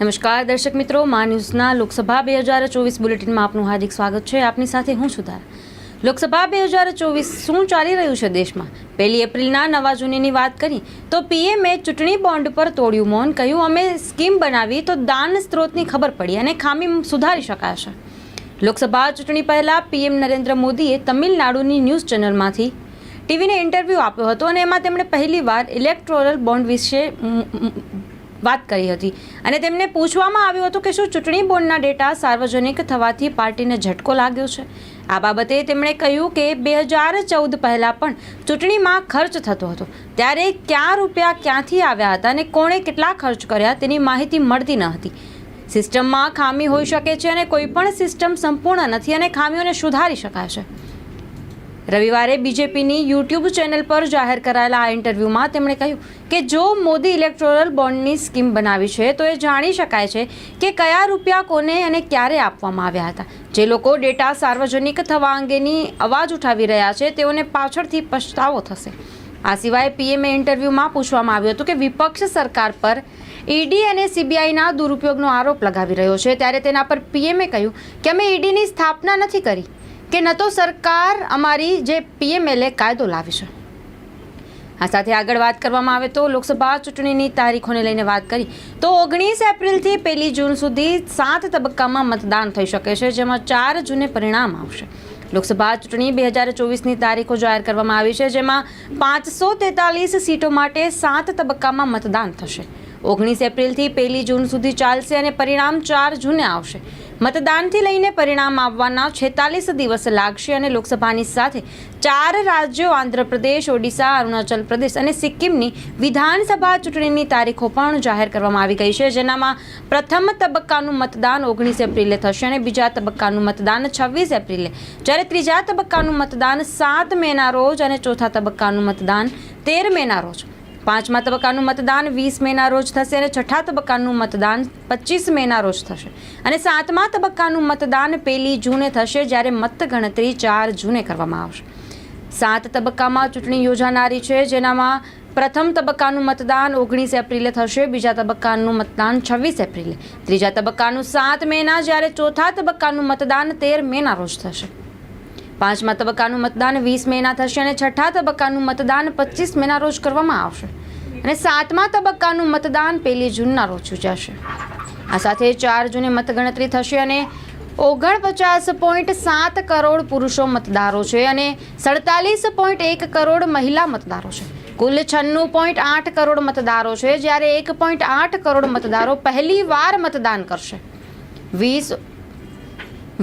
નમસ્કાર, દર્શક મિત્રો. મા ન્યૂઝના લોકસભા બે હજાર ચોવીસ બુલેટિનમાં આપનું હાર્દિક સ્વાગત છે. આપની સાથે હું સુધાર લોકસભા બે હજાર ચોવીસ શું ચાલી રહ્યું છે દેશમાં? પહેલી એપ્રિલના નવા જૂનીની વાત કરી, તો પીએમએ ચૂંટણી બોન્ડ પર તોડ્યું મૌન, કહ્યું, અમે સ્કીમ બનાવી, તો દાન સ્ત્રોતની ખબર પડી અને ખામી સુધારી શકાશે. લોકસભા ચૂંટણી પહેલાં પીએમ નરેન્દ્ર મોદીએ તમિલનાડુની ન્યૂઝ ચેનલમાંથી ટીવીને ઇન્ટરવ્યૂ આપ્યો હતો અને એમાં તેમણે પહેલીવાર ઇલેક્ટ્રોરલ બોન્ડ વિશે વાત કરી હતી. અને તેમને પૂછવામાં આવ્યું હતું કે શું ચૂંટણી બોર્ડના ડેટા સાર્વજનિક થવાથી પાર્ટીને ઝટકો લાગ્યો છે? આ બાબતે તેમણે કહ્યું કે બે હજાર ચૌદ પહેલાં પણ ચૂંટણીમાં ખર્ચ થતો હતો. ત્યારે ક્યાં રૂપિયા ક્યાંથી આવ્યા હતા અને કોણે કેટલા ખર્ચ કર્યા તેની માહિતી મળતી ન હતી. સિસ્ટમમાં ખામી હોઈ શકે છે અને કોઈ પણ સિસ્ટમ સંપૂર્ણ નથી અને ખામીઓને સુધારી શકાય છે. રવિવારે બીજેપીની યુટ્યુબ ચેનલ પર જાહેર કરાયેલા આ ઇન્ટરવ્યૂમાં તેમણે કહ્યું કે જો મોદી ઇલેક્ટોરલ બોન્ડની સ્કીમ બનાવી છે, તો એ જાણી શકાય છે કે કયા રૂપિયા કોને અને ક્યારે આપવામાં આવ્યા હતા. જે લોકો ડેટા સાર્વજનિક થવા અંગેની અવાજ ઉઠાવી રહ્યા છે, તેઓને પાછળથી પછતાવો થશે. આ સિવાય પીએમએ ઇન્ટરવ્યૂમાં પૂછવામાં આવ્યું હતું કે વિપક્ષ સરકાર પર ઈડી અને સીબીઆઈના દુરુપયોગનો આરોપ લગાવી રહ્યો છે, ત્યારે તેના પર પીએમએ કહ્યું કે અમે ઈડીની સ્થાપના નથી કરી. કે ન તો સરકાર અમારી જે પીએમએલએ કાયદો લાવી છે. આ સાથે આગળ વાત કરવામાં આવે તો લોકસભા ચૂંટણીની તારીખોને લઈને વાત કરી તો ઓગણીસ એપ્રિલથી પહેલી જૂન સુધી સાત તબક્કામાં મતદાન થઈ શકે છે, જેમાં ચાર જૂને પરિણામ આવશે. લોકસભા ચૂંટણી બે હજાર ચોવીસની તારીખો જાહેર કરવામાં આવી છે, જેમાં પાંચસો તેતાલીસ સીટો માટે સાત તબક્કામાં મતદાન થશે. ઓગણીસ એપ્રિલથી પહેલી જૂન સુધી ચાલશે અને પરિણામ ચાર જૂને આવશે. મતદાનથી લઈને પરિણામ આવવાના છેતાલીસ દિવસ લાગશે અને લોકસભાની સાથે ચાર રાજ્યો આંધ્રપ્રદેશ, ઓડિશા, અરુણાચલ પ્રદેશ અને સિક્કિમની વિધાનસભા ચૂંટણીની તારીખો પણ જાહેર કરવામાં આવી ગઈ છે, જેનામાં પ્રથમ તબક્કાનું મતદાન ઓગણીસ એપ્રિલે થશે અને બીજા તબક્કાનું મતદાન છવ્વીસ એપ્રિલે. જ્યારે ત્રીજા તબક્કાનું મતદાન સાત મેના રોજ અને ચોથા તબક્કાનું મતદાન તેર મેના રોજ. પાંચમા તબક્કાનું મતદાન વીસ મેના રોજ થશે અને છઠ્ઠા તબક્કાનું મતદાન પચીસ મેના રોજ થશે. અને સાતમા તબક્કાનું મતદાન પહેલી જૂને થશે જ્યારે મતગણતરી ચાર જૂને કરવામાં આવશે. સાત તબક્કામાં ચૂંટણી યોજાનારી છે, જેનામાં પ્રથમ તબક્કાનું મતદાન ઓગણીસ એપ્રિલે થશે, બીજા તબક્કાનું મતદાન છવ્વીસ એપ્રિલે. ત્રીજા તબક્કાનું સાત મેના જ્યારે ચોથા તબક્કાનું મતદાન તેર મેના રોજ થશે. પાંચમા તબક્કાનું મતદાન વીસ મેના થશે અને છઠ્ઠા તબક્કાનું મતદાન પચીસ મેના રોજ કરવામાં આવશે. અને સાતમા તબક્કાનું મતદાન પહેલી જૂનના રોજ યોજાશે. આ સાથે ચાર જૂને મતગણતરી થશે અને ઓગણપચાસ પોઈન્ટ સાત કરોડ પુરુષો મતદારો છે અને સડતાલીસ પોઈન્ટ એક કરોડ મહિલા મતદારો છે. કુલ છન્નું પોઈન્ટ આઠ કરોડ મતદારો છે, જ્યારે એક પોઈન્ટ આઠ કરોડ મતદારો પહેલી વાર મતદાન કરશે. વીસ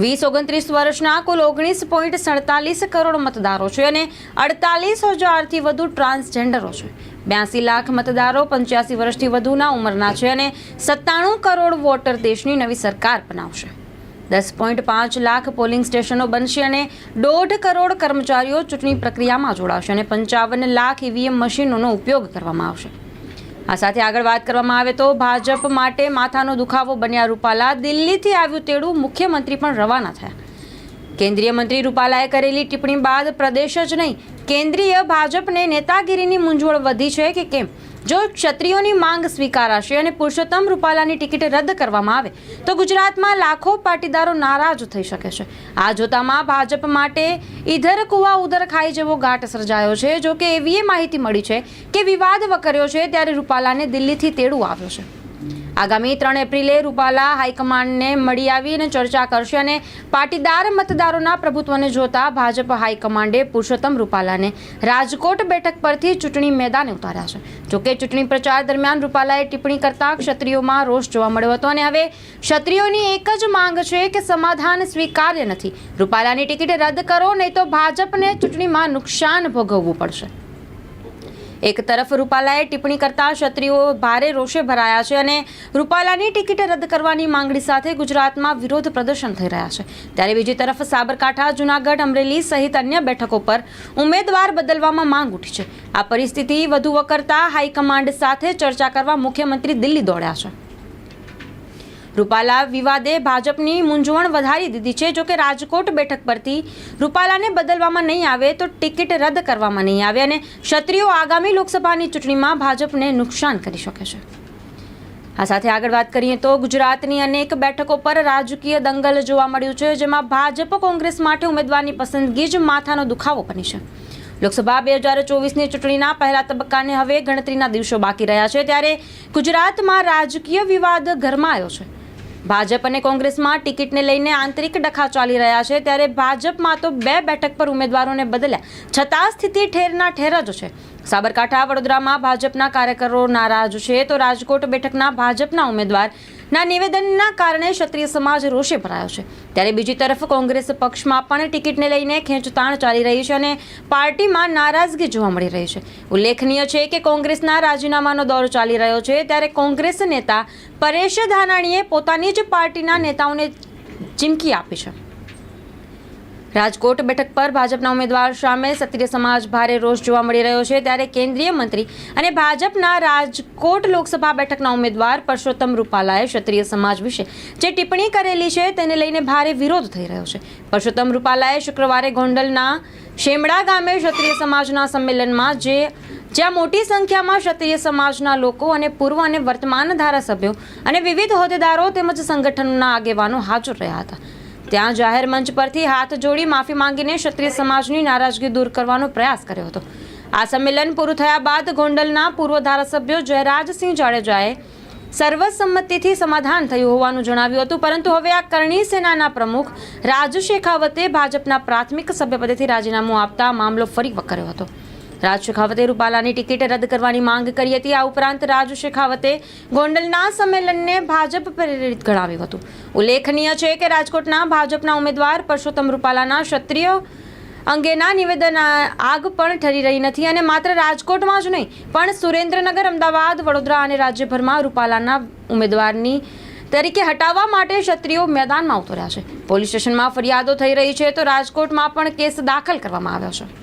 વીસ ઓગણત્રીસ વર્ષના કુલ ઓગણીસ પોઈન્ટ સડતાલીસ કરોડ મતદારો છે અને અડતાલીસ હજારથી વધુ ટ્રાન્સજેન્ડરો છે. બ્યાસી લાખ મતદારો પંચ્યાસી વર્ષથી વધુના ઉંમરના છે અને સત્તાણું કરોડ વોટર દેશની નવી સરકાર બનાવશે. દસ પોઈન્ટ પાંચ લાખ પોલિંગ સ્ટેશનો બનશે અને દોઢ કરોડ કર્મચારીઓ ચૂંટણી પ્રક્રિયામાં જોડાશે અને પંચાવન લાખ ઈવીએમ મશીનોનો ઉપયોગ કરવામાં આવશે. આ સાથે આગળ વાત કરવામાં આવે તો ભાજપ માટે માથાનો દુખાવો બન્યા રૂપાલા દિલ્હીથી આવ્યું તેડું મુખ્યમંત્રી પણ રવાના થયા. કેન્દ્રીય મંત્રી રૂપાલાએ કરેલી ટિપ્પણી બાદ પ્રદેશ જ નહીં, કેન્દ્રીય ભાજપને નેતાગીરીની મૂંઝવણ વધી છે કે કેમ? જો ક્ષત્રિયોની માંગ સ્વીકારાશે અને પુરુષોત્તમ રૂપાલાની ટિકિટ રદ કરવામાં આવે, તો ગુજરાતમાં લાખો પાટીદારો નારાજ થઈ શકે છે. આ જોતામાં ભાજપ માટે ઈધર કુવા ઉધર ખાઈ જેવો ઘાટ સર્જાયો છે, જો કે એવી માહિતી મળી છે કે વિવાદ વકર્યો છે ત્યારે રૂપાલાને દિલ્હીથી તેડું આવ્યો છે. આગામી ત્રણ એપ્રિલે રૂપાલા હાઈકમાન્ડને મળી આવીને ચર્ચા કરશે અને પાટીદાર મતદારોના પ્રભુત્વને જોતા ભાજપ હાઈકમાન્ડે પુરુષોત્તમ રૂપાલાને રાજકોટ બેઠક પરથી ચૂંટણી મેદાને ઉતાર્યા છે. જોકે ચૂંટણી પ્રચાર દરમિયાન રૂપાલાએ ટિપ્પણી કરતા ક્ષત્રિયોમાં રોષ જોવા મળ્યો હતો અને હવે ક્ષત્રિયોની એક જ માંગ છે કે સમાધાન સ્વીકાર્ય નથી. રૂપાલાની ટિકિટ રદ કરો, નહીં તો ભાજપને ચૂંટણીમાં નુકસાન ભોગવવું પડશે. એક તરફ રૂપાલાએ ટિપ્પણી કરતા ક્ષત્રિયો ભારે રોષે ભરાયા છે અને રૂપાલાની ટિકિટ રદ કરવાની માંગણી સાથે ગુજરાતમાં વિરોધ પ્રદર્શન થઈ રહ્યા છે. ત્યારે બીજી તરફ સાબરકાંઠા, જૂનાગઢ, અમરેલી સહિત અન્ય બેઠકો પર ઉમેદવાર બદલવામાં માંગ ઉઠી છે. આ પરિસ્થિતિ વધુ વકરતા હાઈકમાન્ડ સાથે ચર્ચા કરવા મુખ્યમંત્રી દિલ્હી દોડ્યા છે. રૂપાલા વિવાદે ભાજપની મૂંઝવણ વધારી દીધી છે. જોકે રાજકોટ બેઠક પરથી રૂપાલાને બદલવામાં નહીં આવે તો ટિકિટ રદ કરવામાં નહીં આવે અને ક્ષત્રિયો આગામી લોકસભાની ચૂંટણીમાં ભાજપને નુકસાન કરી શકે છે. આ સાથે આગળ વાત કરીએ તો ગુજરાતની અનેક બેઠકો પર રાજકીય દંગલ જોવા મળ્યું છે, જેમાં ભાજપ, કોંગ્રેસ માટે ઉમેદવારની પસંદગી જ માથાનો દુખાવો બની છે. લોકસભા બે હજાર ચોવીસની ચૂંટણીના પહેલા તબક્કાને હવે ગણતરીના દિવસો બાકી રહ્યા છે. ત્યારે ગુજરાતમાં રાજકીય વિવાદ ગરમાયો છે. ભાજપ અને કોંગ્રેસમાં ટિકિટને લઈને આંતરિક ડખા ચાલી રહ્યા છે, ત્યારે ભાજપમાં તો બે બેઠક પર ઉમેદવારોને બદલ્યા છતાં સ્થિતિ ઠેરના ઠેર જ છે. સાબરકાંઠા, વડોદરામાં ભાજપના કાર્યકરો નારાજ છે તો રાજકોટ બેઠકના ભાજપના ઉમેદવારના નિવેદનના કારણે ક્ષત્રિય સમાજ રોષે ભરાયો છે. ત્યારે બીજી તરફ કોંગ્રેસ પક્ષમાં પણ ટિકિટને લઈને ખેંચતાણ ચાલી રહી છે અને પાર્ટીમાં નારાજગી જોવા મળી રહી છે. ઉલ્લેખનીય છે કે કોંગ્રેસના રાજીનામાનો દોર ચાલી રહ્યો છે ત્યારે કોંગ્રેસ નેતા પરેશ ધાનાણીએ પોતાની જ પાર્ટીના નેતાઓને ચીમકી આપી છે. રાજકોટ બેઠક પર ભાજપના ઉમેદવાર સામે ક્ષત્રિય સમાજ ભારે રોષ જોવા મળી રહ્યો છે. ત્યારે કેન્દ્રીય મંત્રી અને ભાજપના રાજકોટ લોકસભા બેઠકના ઉમેદવાર પરસોત્તમ રૂપાલાએ ક્ષત્રિય સમાજ વિશે જે ટિપ્પણી કરેલી છે તેને લઈને ભારે વિરોધ થઈ રહ્યો છે. પરસોત્તમ રૂપાલાએ શુક્રવારે ગોંડલના શેમડા ગામે ક્ષત્રિય સમાજના સંમેલનમાં જે જ્યાં મોટી સંખ્યામાં ક્ષત્રિય સમાજના લોકો અને પૂર્વ અને વર્તમાન ધારાસભ્યો અને વિવિધ હોદ્દેદારો તેમજ સંગઠનોના આગેવાનો હાજર રહ્યા હતા. ત્યાં જાહેર મંચ પરથી હાથ જોડી માફી માંગીને ક્ષત્રિય સમાજની નારાજગી દૂર કરવાનો પ્રયાસ કર્યો હતો. આ સંમેલન પૂરું થયા બાદ ગોંડલના પૂર્વ ધારાસભ્ય જયરાજસિંહ જાડેજાએ સર્વસંમતિથી સમાધાન થયું હોવાનું જણાવ્યું હતું. પરંતુ હવે આ કરણી સેનાના પ્રમુખ રાજુ શેખાવતે ભાજપના પ્રાથમિક સભ્યપદેથી રાજીનામું આપતા મામલો ફરી વકર્યો હતો. રાજ શેખાવતે રૂપાલાની ટિકિટ રદ કરવાની માંગ કરી હતી. આ ઉપરાંત રાજ શેખાવતે ગોંડલના સંમેલનને ભાજપ પ્રેરિત ગણાવ્યું હતું. ઉલ્લેખનીય છે કે રાજકોટના ભાજપના ઉમેદવાર પરસોત્તમ રૂપાલાના ક્ષત્રિય અંગેના નિવેદન આગ પણ ઠરી રહી નથી અને માત્ર રાજકોટમાં જ નહીં, પણ સુરેન્દ્રનગર, અમદાવાદ, વડોદરા અને રાજ્યભરમાં રૂપાલાના ઉમેદવારની તરીકે હટાવવા માટે ક્ષત્રિયો મેદાનમાં ઉતર્યા છે. પોલીસ સ્ટેશનમાં ફરિયાદો થઈ રહી છે તો રાજકોટમાં પણ કેસ દાખલ કરવામાં આવ્યો છે.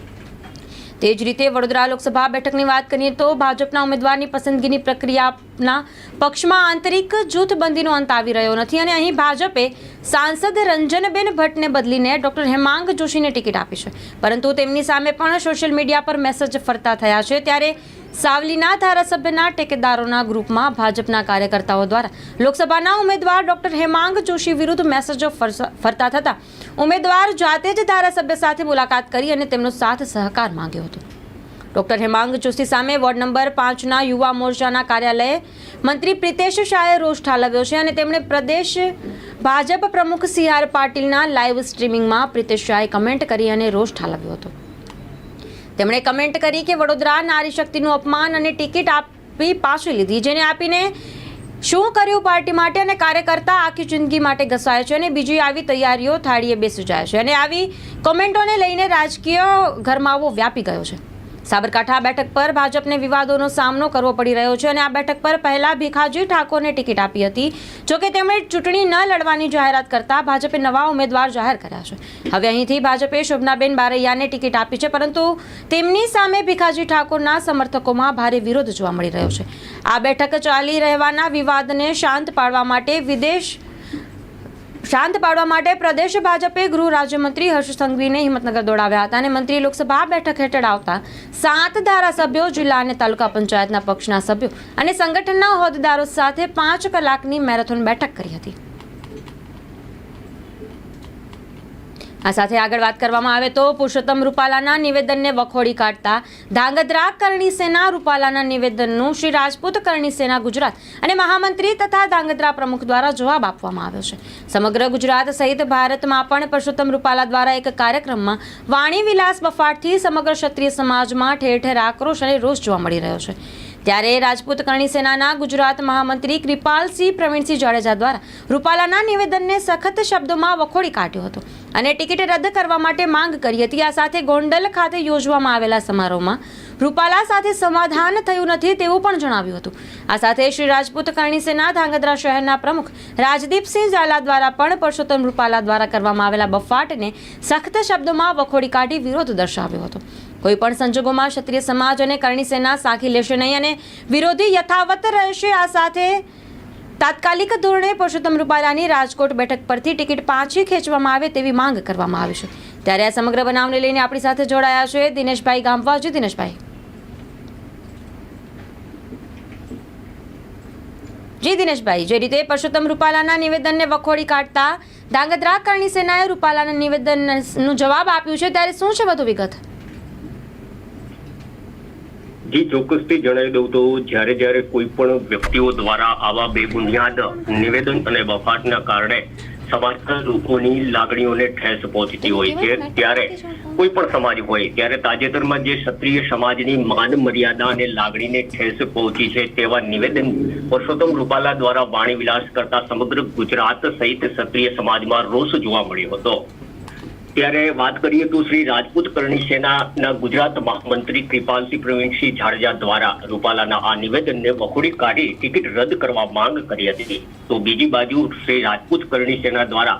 તે જ રીતે વડોદરા લોકસભા બેઠકની વાત કરીએ તો ભાજપના ઉમેદવારની પસંદગીની પ્રક્રિયાના પક્ષમાં આંતરિક જૂથબંધીનો અંત આવી રહ્યો નથી અને અહીં ભાજપે સાંસદ રંજનબેન ભટ્ટને બદલીને ડોક્ટર હેમાંગ જોશીને ટિકિટ આપી છે. પરંતુ તેમની સામે પણ સોશિયલ મીડિયા પર મેસેજ ફરતા થયા છે. ત્યારે સાવલીના ધારાસભ્યના ટેકેદારોના ગ્રુપમાં ભાજપના કાર્યકર્તાઓ દ્વારા લોકસભાના ઉમેદવાર ડોક્ટર હેમાંગ જોશી વિરુદ્ધ મેસેજો ફરતા થતા ઉમેદવાર જાતે જ ધારાસભ્ય સાથે મુલાકાત કરી અને તેમનો સાથ સહકાર માંગ્યો હતો. ડોક્ટર હેમાંગ જોશી સામે વોર્ડ નંબર પાંચના યુવા મોરચાના કાર્યાલયે મંત્રી પ્રિતેશ શાહે રોષ ઠાલવ્યો છે અને તેમણે પ્રદેશ ભાજપ પ્રમુખ સી આર પાટીલના લાઈવ સ્ટ્રીમિંગમાં પ્રિતેશ શાહે કમેન્ટ કરી અને રોષ ઠાલવ્યો હતો. તેમણે કમેન્ટ કરી કે વડોદરા નારી શક્તિનું અપમાન અને ટિકિટ આપી પાછી લીધી, જેને આપીને શું કર્યું પાર્ટી માટે અને કાર્યકર્તા આખી જિંદગી માટે ઘસાય છે અને બીજી આવી તૈયારીઓ થાળીએ બેસી જાય છે? અને આવી કોમેન્ટોને લઈને રાજકીય ગરમાવો વ્યાપી ગયો છે. સાબરકાંઠા બેઠક પર ભાજપને વિવાદોનો સામનો કરવો પડી રહ્યો છે અને આ બેઠક પર પહેલા ભીખાજી ઠાકોરને ટિકિટ આપી હતી. જોકે તેમણે ચૂંટણી ન લડવાની જાહેરાત કરતા ભાજપે નવા ઉમેદવાર જાહેર કર્યા છે. હવે અહીંથી ભાજપે શોભનાબેન બારૈયાને ટિકિટ આપી છે, પરંતુ તેમની સામે ભીખાજી ઠાકોરના સમર્થકોમાં ભારે વિરોધ જોવા મળી રહ્યો છે. આ બેઠક ચાલી રહેવાના વિવાદને શાંત પાડવા માટે વિદેશ શાંત પાડવા માટે પ્રદેશ ભાજપે ગૃહ રાજ્યમંત્રી હર્ષ સંઘવીને હિંમતનગર દોડાવ્યા હતા અને મંત્રી લોકસભા બેઠક હેઠળ આવતા સાત ધારાસભ્યો જિલ્લા અને તાલુકા પંચાયતના પક્ષના સભ્યો અને સંગઠનના હોદ્દેદારો સાથે પાંચ કલાકની મેરેથોન બેઠક કરી હતી. આ સાથે આગળ વાત કરવામાં આવે તો પુરુષોત્તમ રૂપાલાના નિવેદનને વખોડી કાઢતા ધાંગધ્રા કરણી સેના રૂપાલાના નિવેદનનું શ્રી રાજપૂત કરણી સેના ગુજરાત અને મહામંત્રી તથા ધાંગધ્રા પ્રમુખ દ્વારા જવાબ આપવામાં આવ્યો છે. સમગ્ર ગુજરાત સહિત ભારતમાં પણ પુરુષોત્તમ રૂપાલા દ્વારા એક કાર્યક્રમમાં વાણી વિલાસ બફાટથી સમગ્ર ક્ષત્રિય સમાજમાં ઠેર ઠેર આક્રોશ અને રોષ જોવા મળી રહ્યો છે. ત્યારે રાજપૂત કરણી સેનાના ગુજરાત મહામંત્રી કૃપાલસિંહ પ્રવીણસિંહ જાડેજા દ્વારા રૂપાલાના નિવેદનને સખત શબ્દોમાં વખોડી કાઢ્યો હતો અને ટિકિટ રદ કરવા માટે માંગ કરી હતી. આ સાથે ગોંડલ ખાતે યોજવામાં આવેલા સમારોહમાં રૂપાલા સાથે સમાધાન થયું નથી તેવું પણ જણાવ્યું હતું. આ સાથે શ્રી રાજપૂત કરણી સેના ધાંગધ્રા શહેરના પ્રમુખ રાજદીપસિંહ ઝાલા દ્વારા પણ પરસોત્તમ રૂપાલા દ્વારા કરવામાં આવેલા બફાટને સખત શબ્દોમાં વખોડી કાઢી વિરોધ દર્શાવ્યો હતો. કોઈ પણ સંજોગોમાં ક્ષત્રિય સમાજ અને કરણી સેના સાખી લેશે નહીં અને વિરોધી યથાવત રહેશે. આ સાથે તાત્કાલિક ધોરણે પુરુષોત્તમ રૂપાલાની રાજકોટ બેઠક પરથી ટિકિટ પાછી ખેંચવામાં આવે તેવી માંગ કરવામાં આવી છે. ત્યારે આ સમગ્ર બનાવને લઈને આપણી સાથે જોડાયા છે દિનેશભાઈ ગામવાજી. દિનેશભાઈ. જી દિનેશભાઈ, જે રીતે પરસોત્તમ રૂપાલાના નિવેદનને વખોડી કાઢતા ધાંગધ્રા કરણી સેનાએ રૂપાલાના નિવેદનનું જવાબ આપ્યું છે, ત્યારે શું છે વધુ વિગત? જી ચોક્કસથી જણાવી દઉં તો જ્યારે જ્યારે કોઈ પણ વ્યક્તિઓ દ્વારા આવા બેબુનિયાદ નિવેદન અને બફાટના કારણે સમાજના લોકોની લાગણીઓને ઠેસ પહોંચતી હોય છે ત્યારે કોઈ પણ સમાજ હોય ત્યારે તાજેતરમાં જે ક્ષત્રિય સમાજની માન મર્યાદા અને લાગણીને ઠેસ પહોંચી છે તેવા નિવેદન પરસોત્તમ રૂપાલા દ્વારા વાણી વિલાસ કરતા સમગ્ર ગુજરાત સહિત ક્ષત્રિય સમાજમાં રોષ જોવા મળ્યો હતો. ત્યારે વાત કરીએ તો શ્રી રાજપૂત કરણી સેનાના ગુજરાત મહામંત્રી કૃપાલસિંહ પ્રવીણસિંહ જાડેજા દ્વારા રૂપાલાના આ નિવેદનને વખોડી કાઢી ટિકિટ રદ કરવા માંગ કરી હતી. તો બીજી બાજુ શ્રી રાજપૂત કરણી સેના દ્વારા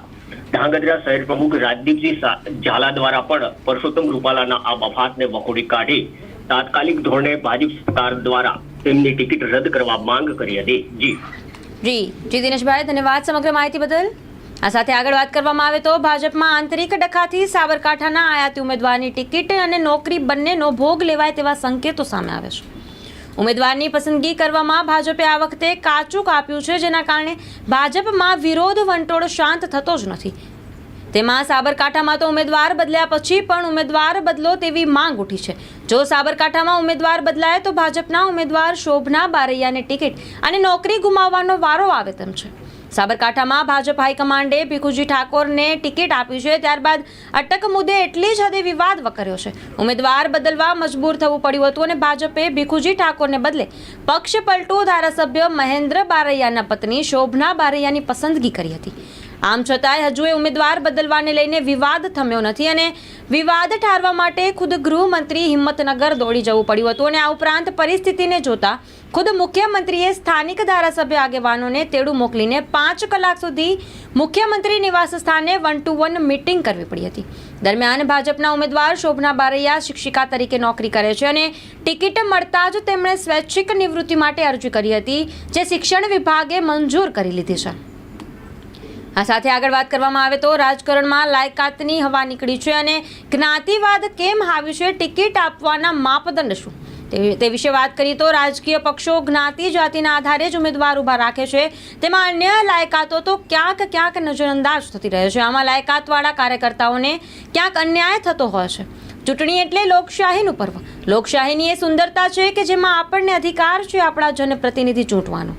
ધાંગધ્રા શહેર પ્રમુખ રાજદીપસિંહ ઝાલા દ્વારા પણ પરસોત્તમ રૂપાલાના આ વફાતને વખોડી કાઢી તાત્કાલિક ધોરણે ભાજપ સરકાર દ્વારા તેમની ટિકિટ રદ કરવા માંગ કરી હતી. જી. જી. જી દિનેશભાઈ, ધન્યવાદ સમગ્ર માહિતી બદલ. આ સાથે આગળ વાત કરવામાં આવે તો ભાજપમાં આંતરિક ડખાથી સાબરકાંઠાના આયાતી ઉમેદવારની ટિકિટ અને નોકરી બંનેનો ભોગ લેવાય તેવા સંકેતો સામે આવે છે. ઉમેદવારની પસંદગી કરવામાં ભાજપે આ વખતે કાચું કાપ્યું છે, જેના કારણે ભાજપમાં વિરોધ વંટોળ શાંત થતો જ નથી. તેમાં સાબરકાંઠામાં તો ઉમેદવાર બદલ્યા પછી પણ ઉમેદવાર બદલો તેવી માંગ ઉઠી છે. જો સાબરકાંઠામાં ઉમેદવાર બદલાય તો ભાજપના ઉમેદવાર શોભના બારૈયાને ટિકિટ અને નોકરી ગુમાવવાનો વારો આવે તેમ છે. સાબરકાંઠામાં ભાજપ હાઈકમાન્ડે ભીખુજી ઠાકોરને ટિકિટ આપી છે. ત્યારબાદ અટક મુદ્દે એટલી જ હદે વિવાદ વકર્યો છે. ઉમેદવાર બદલવા મજબૂર થવું પડ્યું હતું અને ભાજપે ભીખુજી ઠાકોરને બદલે પક્ષ પલટો ધારાસભ્ય મહેન્દ્ર બારૈયાના પત્ની શોભના બારૈયાની પસંદગી કરી હતી. આમ છતાંય હજુ એ ઉમેદવાર બદલવાને લઈને વિવાદ થમ્યો નથી અને વિવાદ ઠારવા માટે ખુદ ગૃહમંત્રી હિંમતનગર દોડી જવું પડ્યું હતું અને આ ઉપરાંત પરિસ્થિતિને જોતા ખુદ મુખ્યમંત્રીએ સ્થાનિક ધારાસભ્ય આગેવાનોને તેડું મોકલીને પાંચ કલાક સુધી મુખ્યમંત્રી નિવાસ સ્થાને વન ટુ વન મીટિંગ કરવી પડી હતી. દરમિયાન ભાજપના ઉમેદવાર શોભના બારૈયા શિક્ષિકા તરીકે નોકરી કરે છે અને ટિકિટ મળતા જ તેમણે સ્વૈચ્છિક નિવૃત્તિ માટે અરજી કરી હતી, જે શિક્ષણ વિભાગે મંજૂર કરી લીધી છે. આ સાથે આગળ વાત કરવામાં આવે તો રાજકારણમાં લાયકાતની હવા નીકળી છે અને જ્ઞાતિવાદ કેમ આવ્યું છે? ટિકિટ આપવાના માપદંડ શું? તે- વિશે વાત કરીએ તો રાજકીય પક્ષો જ્ઞાતિ જાતિના આધારે જ ઉમેદવાર ઊભા રાખે છે. તેમાં અન્ય લાયકાતો તો ક્યાંક ક્યાંક નજરઅંદાજ થતી રહે છે. આમાં લાયકાતવાળા કાર્યકર્તાઓને ક્યાંક અન્યાય થતો હોય છે. ચૂંટણી એટલે લોકશાહીનું પર્વ. લોકશાહીની એ સુંદરતા છે કે જેમાં આપણને અધિકાર છે આપણા જનપ્રતિનિધિ ચૂંટવાનો.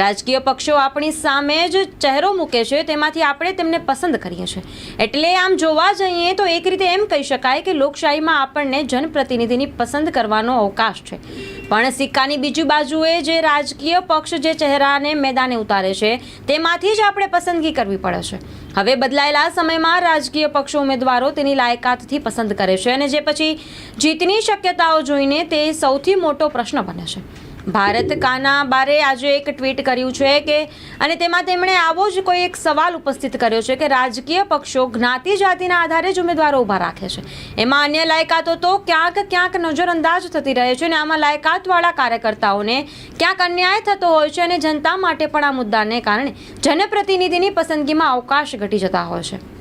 રાજકીય પક્ષો આપણી સામે જ ચહેરો મૂકે છે, તેમાંથી આપણે તેમને પસંદ કરીએ છીએ. એટલે આમ જોવા જઈએ તો એક રીતે એમ કહી શકાય કે લોકશાહીમાં આપણને જનપ્રતિનિધિની પસંદ કરવાનો અવકાશ છે. પણ સિક્કાની બીજી બાજુએ જે રાજકીય પક્ષ જે ચહેરાને મેદાને ઉતારે છે, તેમાંથી જ આપણે પસંદગી કરવી પડે છે. હવે બદલાયેલા સમયમાં રાજકીય પક્ષો ઉમેદવારો તેની લાયકાતથી પસંદ કરે છે અને જે પછી જીતની શક્યતાઓ જોઈને તે સૌથી મોટો પ્રશ્ન બને છે. ભારત કાના બારે આજે એક ટ્વીટ કર્યું છે કે, અને તેમાં તેમણે આવો જ કોઈ એક સવાલ ઉપસ્થિત કર્યો છે કે રાજકીય પક્ષો જ્ઞાતિ જાતિના આધારે જ ઉમેદવારો ઊભા રાખે છે. એમાં અન્ય લાયકાતો તો ક્યાંક ક્યાંક નજરઅંદાજ થતી રહે છે અને આમાં લાયકાતવાળા કાર્યકર્તાઓને ક્યાંક અન્યાય થતો હોય છે અને જનતા માટે પણ આ મુદ્દાને કારણે જનપ્રતિનિધિની પસંદગીમાં અવકાશ ઘટી જતા હોય છે.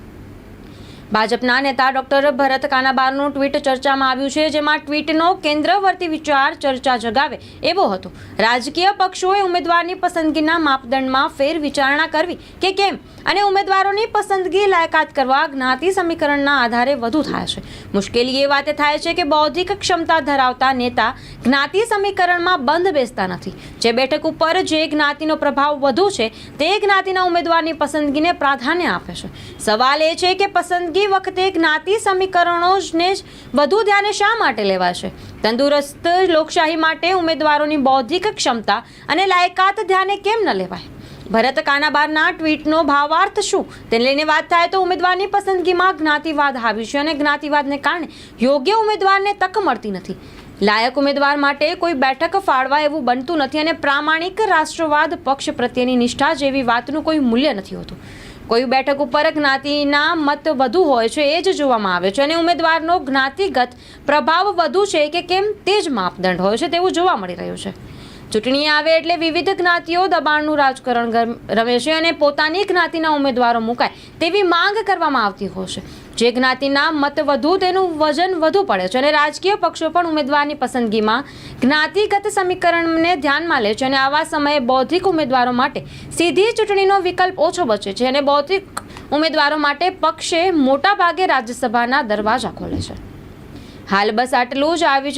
ભાજપના નેતા ડોક્ટર ભરત કાનાબારનું ટ્વીટ ચર્ચામાં આવ્યું છે, જેમાં ટ્વીટનો કેન્દ્રવર્તી વિચાર ચર્ચા જગાવે એવો હતો. રાજકીય પક્ષોએ ઉમેદવારની પસંદગીના માપદંડમાં ફેર વિચારણા કરવી કે કેમ? અને ઉમેદવારોની પસંદગી લાયકાત કરવા જ્ઞાતિ સમીકરણના આધારે વધુ થાય છે. મુશ્કેલી એ વાતે થાય છે કે બૌદ્ધિક ક્ષમતા ધરાવતા નેતા જ્ઞાતિ સમીકરણમાં બંધ બેસતા નથી. જે બેઠક ઉપર જે જ્ઞાતિનો પ્રભાવ વધુ છે, તે જ્ઞાતિના ઉમેદવારની પસંદગીને પ્રાધાન્ય આપે છે. સવાલ એ છે કે પસંદગી વખતે જ્ઞાતિ સમીકરણોને જ વધુ ધ્યાને શા માટે લેવાશે? તંદુરસ્ત લોકશાહી માટે ઉમેદવારોની બૌદ્ધિક ક્ષમતા અને લાયકાત ધ્યાને કેમ ન લેવાય? ભરત કાનાબારના ટ્વીટનો ભાવાર્થ શું? તેને લઈને વાત થાય તો ઉમેદવારની પસંદગીમાં જ્ઞાતિવાદ આવ્યું છે અને જ્ઞાતિવાદને કારણે યોગ્ય ઉમેદવારને તક મળતી નથી. લાયક ઉમેદવાર માટે કોઈ બેઠક ફાળવા એવું બનતું નથી અને પ્રામાણિક રાષ્ટ્રવાદ પક્ષ પ્રત્યેની નિષ્ઠા જેવી વાતનું કોઈ મૂલ્ય નથી હોતું. કોઈ બેઠક ઉપર જ્ઞાતિના મત વધુ હોય છે એ જ જોવામાં આવે છે અને ઉમેદવારનો જ્ઞાતિગત પ્રભાવ વધુ છે કે કેમ તે જ માપદંડ હોય છે તેવું જોવા મળી રહ્યું છે. ચૂંટણી આવે એટલે વિવિધ જ્ઞાતિઓ દબાણનું રાજકારણ રમે છે અને પોતાની જ્ઞાતિના ઉમેદવારો મુકાય તેવી માંગ કરવામાં આવતી હોય છે. જે જ્ઞાતિના મત વધુ તેનું વજન વધુ પડે છે અને રાજકીય પક્ષો પણ ઉમેદવારની પસંદગીમાં જ્ઞાતિગત સમીકરણને ધ્યાનમાં લે છે અને આવા સમયે બૌદ્ધિક ઉમેદવારો માટે સીધી ચૂંટણીનો વિકલ્પ ઓછો બચે છે અને બૌદ્ધિક ઉમેદવારો માટે પક્ષે મોટા ભાગે રાજ્યસભાના દરવાજા ખોલે છે. હાલ બસ આટલું જ. આવી